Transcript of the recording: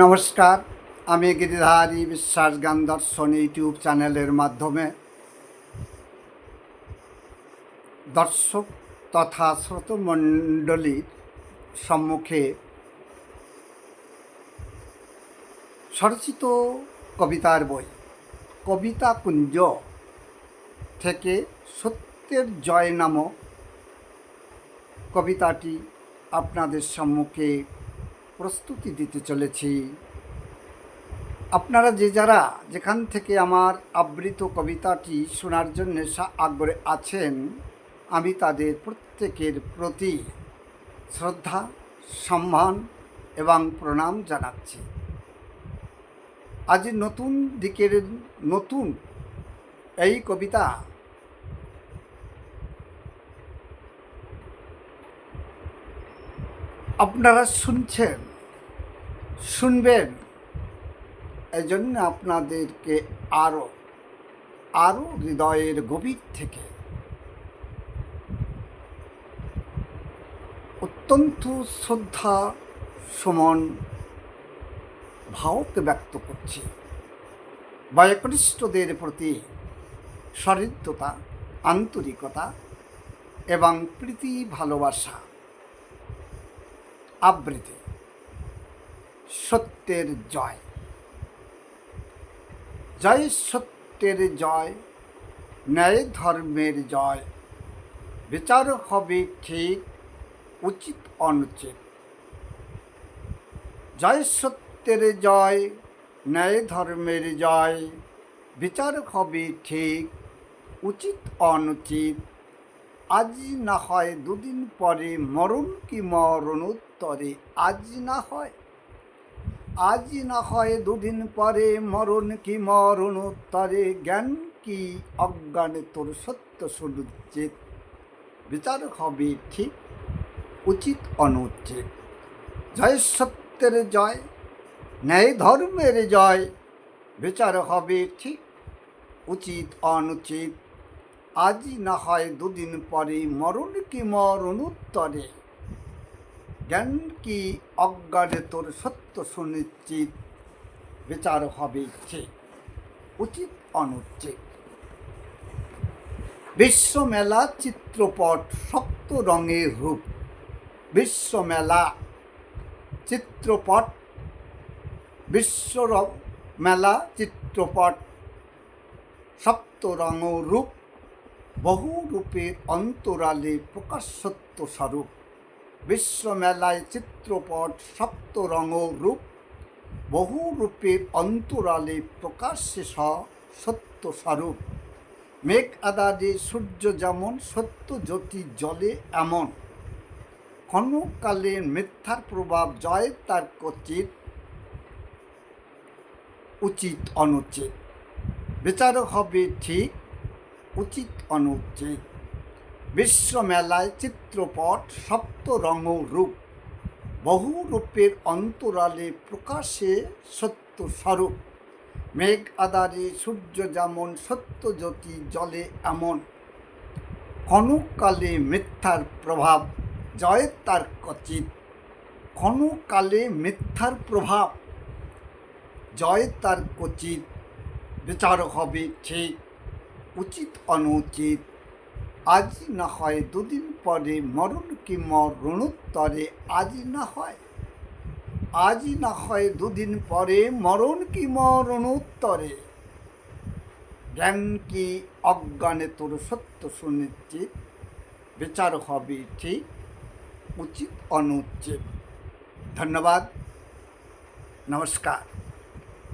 নমস্কার, আমি গিরিধারী বিশ্বাস গান দর্শন ইউটিউব চ্যানেলের মাধ্যমে দর্শক তথা শ্রোতমণ্ডলীর সম্মুখে স্বরচিত কবিতার বই, কবিতা কুঞ্জ থেকে সত্যের জয় নামক কবিতাটি আপনাদের সম্মুখে প্রস্তুতি দিতে চলেছি। আপনারা যে যারা যেখান থেকে আমার আবৃত কবিতাটি শোনার জন্য আগ্রহে আছেন, আমি তাদের প্রত্যেকের প্রতি শ্রদ্ধা, সম্মান এবং প্রণাম জানাচ্ছি। আজ নতুন দিকের নতুন এই কবিতা আপনারা শুনছেন। শুনবেন? এই জন্য আপনাদেরকে আরও আরও হৃদয়ের গভীর থেকে অত্যন্ত শ্রদ্ধা সমান ভাবকে ব্যক্ত করছি। বয়কনিষ্ঠদের প্রতি সহৃদ্যতা, আন্তরিকতা এবং প্রীতি ভালোবাসা আবৃত্তি। সত্যের জয়। জয় সত্যের জয়, ন্যায় ধর্মের জয়। বিচার হবে ঠিক, উচিত অনুচিত। জয় সত্যের জয়, ন্যায় ধর্মের জয়, বিচার হবে ঠিক, উচিত অনুচিত। আজ না হয় দুদিন পরে মরণ কি মরণোত্তরে? আজ না হয় আজ না হয় দুদিন পরে মরণ কি মরণ? মরণোত্তরে জ্ঞান কি অজ্ঞানে তোর সত্য সুনিশ্চিত বিচার হবে ঠিক, উচিত অনুচিত। জয় সত্যের জয়, ন্যায় ধর্মের জয়। বিচার হবে ঠিক, উচিত অনুচিত। আজই না হয় দুদিন পরে মরণ কি মরণোত্তরে জ্ঞান কি অজ্ঞানে তোর সত্য সুনিশ্চিত। বিচার হবে ঠিক উচিত অনুচিত বিশ্বমেলা চিত্রপট শক্ত রঙের রূপ। বিশ্বমেলা চিত্রপট বিশ্ব মেলা চিত্রপট সপ্ত রঙ রূপ বহু রূপের অন্তরালে প্রকাশত্ব স্বরূপ। বিশ্বমেলায় চিত্রপট সপ্ত রঙ রূপ বহু রূপের অন্তরালে প্রকাশ্যে স সত্য স্বরূপ মেঘ আদারে সূর্য যেমন সত্য জ্যোতি জলে এমন। ক্ষণকালে মিথ্যার প্রভাব জয় তার কচিত, উচিত অনুচিত। বিচার হবে ঠিক, উচিত অনুচিত। বিশ্বমেলায় চিত্রপট সপ্ত রঙ রূপ বহু রূপের অন্তরালে প্রকাশে সত্য স্বরূপ মেঘ আদারে সূর্য যেমন সত্য জ্যোতি জলে এমন। ক্ষণকালে মিথ্যার প্রভাব, জয় তার কচিত। ক্ষণকালে মিথ্যার প্রভাব, জয় তার কচিত। বিচার হবে ঠিক, উচিত অনুচিত। আজ না হয় দুদিন পরে মরণ কি মরণোত্তরে আজ না হয় আজ না হয় দুদিন পরে মরণ কি মরণোত্তরে। জ্ঞান কি অজ্ঞানে তোর সত্য সুনিশ্চিত বিচার হবে ঠিক, উচিত অনুচিত। ধন্যবাদ, নমস্কার।